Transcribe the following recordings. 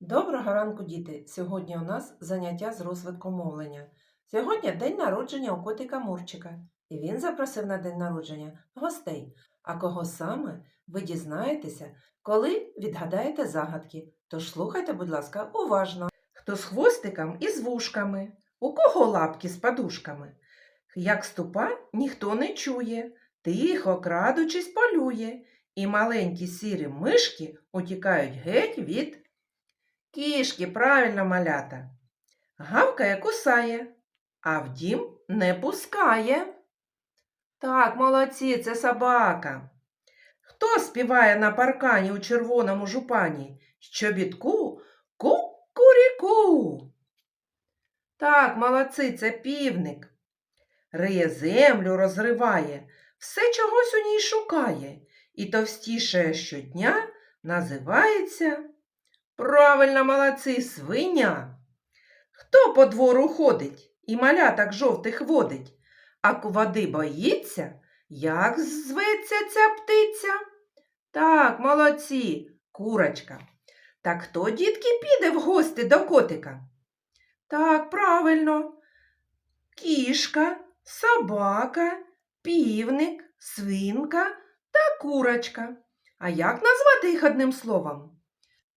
Доброго ранку, діти! Сьогодні у нас заняття з розвитку мовлення. Сьогодні день народження у котика Мурчика, і він запросив на день народження гостей. А кого саме ви дізнаєтеся, коли відгадаєте загадки. Тож слухайте, будь ласка, уважно. Хто з хвостиком і з вушками, у кого лапки з подушками. Як ступа, ніхто не чує, тихо, крадучись, полює, і маленькі сірі мишки утікають геть від Кішки, правильно малята. Гавкає, кусає, а в дім не пускає. Так, молодці, це собака. Хто співає на паркані у червоному жупані? Щобітку ку-куріку. Так, молодці, це півник. Риє землю, розриває, все чогось у ній шукає, і товстішає щодня називається Правильно, молодці, свиня. Хто по двору ходить і маляток жовтих водить, а ку води боїться, як зветься ця птиця? Так, молодці, курочка. Так хто, дітки, піде в гості до котика? Так, правильно. Кішка, собака, півник, свинка та курочка. А як назвати їх одним словом?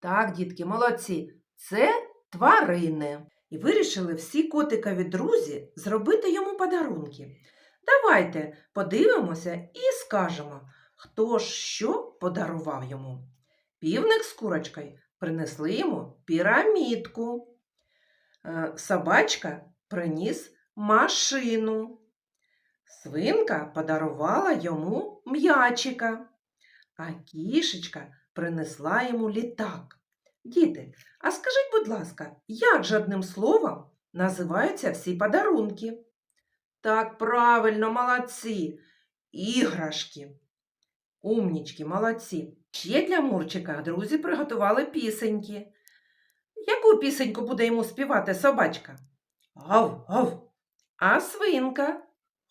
Так, дітки, молодці, це тварини. І вирішили всі котикові друзі зробити йому подарунки. Давайте подивимося і скажемо, хто ж що подарував йому. Півник з курочкою принесли йому пірамідку. Е, Собачка приніс машину. Свинка подарувала йому м'ячика, а кішечка принесла йому літак. Діти, а скажіть, будь ласка, як же одним словом називаються всі подарунки? Так, правильно, молодці, іграшки. Умнічки, молодці. Ще для Мурчика друзі приготували пісеньки. Яку пісеньку буде йому співати собачка? Гав, гав. А свинка?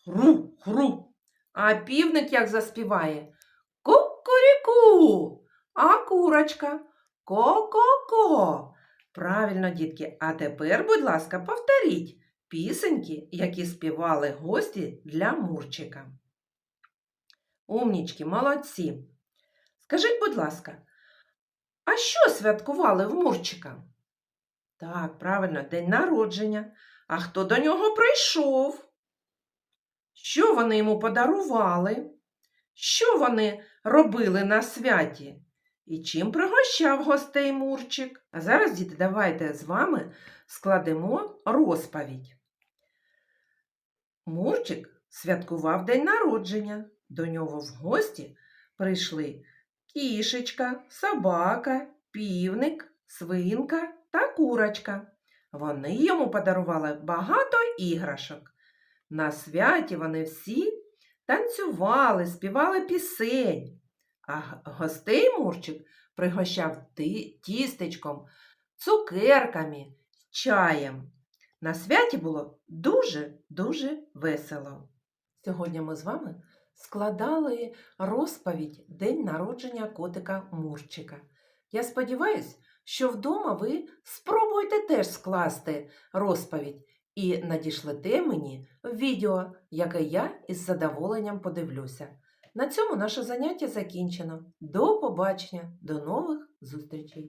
Хру, хру. А півник як заспіває? Ку-ку-ріку. А курочка? Ко-ко-ко. Правильно, дітки. А тепер, будь ласка, повторіть пісеньки, які співали гості для Мурчика. Умнічки, молодці. Скажіть, будь ласка, а що святкували в Мурчика? Так, правильно, день народження. А хто до нього прийшов? Що вони йому подарували? Що вони робили на святі? І чим пригощав гостей Мурчик? А зараз, діти, давайте з вами складемо розповідь. Мурчик святкував день народження. До нього в гості прийшли кішечка, собака, півник, свинка та курочка. Вони йому подарували багато іграшок. На святі вони всі танцювали, співали пісень. А гостей Мурчик пригощав тістечком, цукерками, чаєм. На святі було дуже-дуже весело. Сьогодні ми з вами складали розповідь День народження котика Мурчика. Я сподіваюся, що вдома ви спробуєте теж скласти розповідь і надішлете мені відео, яке я із задоволенням подивлюся. На цьому наше заняття закінчено. До побачення, до нових зустрічей!